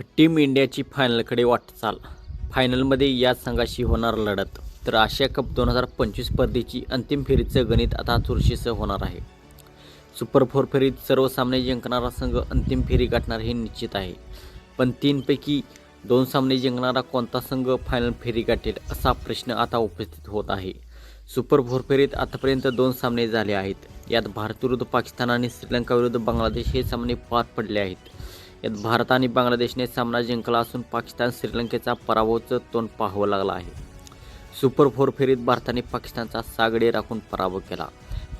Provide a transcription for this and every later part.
Team इंडियाची फायनलकडे वाटचाल. फायनलमध्ये या संघाशी होणार लढत. तर आशिया कप दोन हजार पंचवीस स्पर्धेची अंतिम फेरीचं गणित आता चुरशीसह होणार आहे. सुपर फोर फेरीत सर्व सामने जिंकणारा संघ अंतिम फेरी गाठणार हे निश्चित आहे. पण तीनपैकी दोन सामने जिंकणारा कोणता संघ फायनल फेरी गाठेल असा प्रश्न आता उपस्थित होत आहे. सुपर फोर फेरीत आतापर्यंत दोन सामने झाले आहेत. यात भारत विरुद्ध पाकिस्तान आणि श्रीलंका विरुद्ध बांगलादेश हे सामने पार पडले आहेत. यात भारत आणि बांगलादेशने सामना जिंकला असून पाकिस्तान श्रीलंकेचा पराभवचं तोंड पाहावं लागलं आहे. सुपर फोर फेरीत भारताने पाकिस्तानचा सागडे राखून पराभव केला.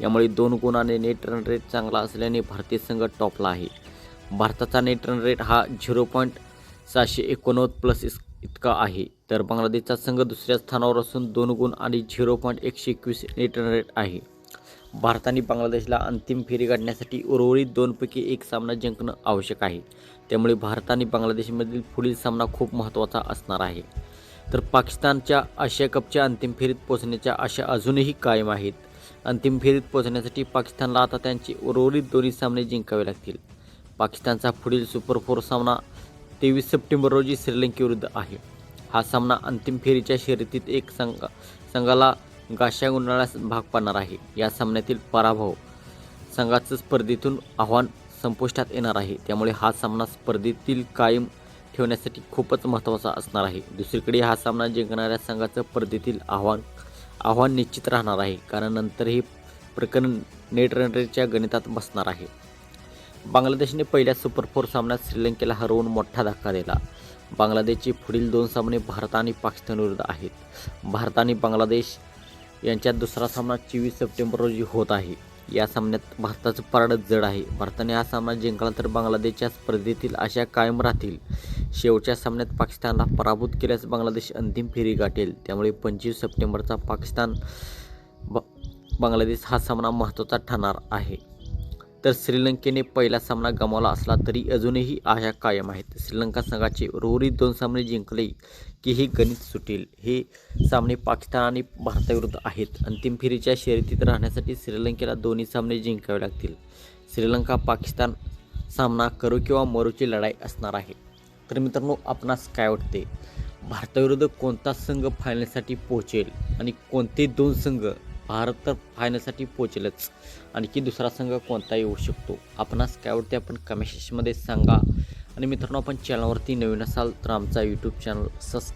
यामुळे दोन गुणाने नेट रन रेट चांगला असल्याने भारतीय संघ टॉपला आहे. भारताचा नेट रन रेट हा झिरो पॉईंट सहाशे एकोणनव्वद प्लस इस इतका आहे. तर बांगलादेशचा संघ दुसऱ्या स्थानावर असून दोन गुण आणि झिरो पॉईंट एकशे एकवीस नेट रन रेट आहे. भारताने बांगलादेशला अंतिम फेरी गाठण्यासाठी उर्वरित दोनपैकी एक सामना जिंकणं आवश्यक आहे. त्यामुळे भारत आणि बांगलादेशमधील पुढील सामना खूप महत्त्वाचा असणार आहे. तर पाकिस्तानच्या आशिया कपच्या अंतिम फेरीत पोहोचण्याच्या आशा अजूनही कायम आहेत. अंतिम फेरीत पोहोचण्यासाठी पाकिस्तानला आता त्यांचे उर्वरित दोन्ही सामने जिंकावे लागतील. पाकिस्तानचा पुढील सुपर फोर सामना तेवीस सप्टेंबर रोजी श्रीलंकेविरुद्ध आहे. हा सामना अंतिम फेरीच्या शर्यतीत एक संघ संघाला गाशा गुंडाळास भाग पाडणार आहे. या सामन्यातील पराभव संघाचं स्पर्धेतून आव्हान संपुष्टात येणार आहे. त्यामुळे हा सामना स्पर्धेतील कायम ठेवण्यासाठी खूपच महत्त्वाचा असणार आहे. दुसरीकडे हा सामना जिंकणाऱ्या संघाचं स्पर्धेतील आव्हान आव्हान निश्चित राहणार आहे. कारण नंतर हे प्रकरण नेट रन गणितात बसणार आहे. बांगलादेशने पहिल्या सुपर फोर सामन्यात श्रीलंकेला हरवून मोठा धक्का दिला. बांगलादेशचे पुढील दोन सामने भारत आणि पाकिस्तान विरुद्ध आहेत. भारत आणि बांगलादेश यांच्यात दुसरा सामना चोवीस सप्टेंबर रोजी होत आहे. या सामन्यात भारताचं पारडं जड आहे. भारताने हा सामना जिंकला तर बांगलादेशच्या स्पर्धेतील आशा कायम राहतील. शेवटच्या सामन्यात पाकिस्तानला पराभूत केल्यास बांगलादेश अंतिम फेरी गाठेल. त्यामुळे पंचवीस सप्टेंबरचा पाकिस्तान ब बांगलादेश हा सामना महत्त्वाचा ठरणार आहे. तर श्रीलंकेने पहिला सामना गमावला असला तरी अजूनही आशा कायम आहेत. श्रीलंका संघाचे उर्वरित दोन सामने जिंकले की हे गणित सुटेल. हे सामने पाकिस्तान आणि भारताविरुद्ध आहेत. अंतिम फेरीच्या शर्यतीत राहण्यासाठी श्रीलंकेला दोन्ही सामने जिंकावे लागतील. श्रीलंका पाकिस्तान सामना करू किंवा मरूची लढाई असणार आहे. तर मित्रांनो आपणास काय वाटते? भारताविरुद्ध कोणता संघ फायनलसाठी पोहोचेल? आणि कोणते दोन संघ भारत तर फायनलसाठी पोचेलच आणखी दुसरा संघ कोणता येऊ शकतो? आपणास काय वाटते आपण कमेंट सेक्शनमध्ये सांगा. आणि मित्रांनो आपण चॅनलवरती नवीन असाल तर आमचा यूट्यूब चॅनल सबस्क्राईब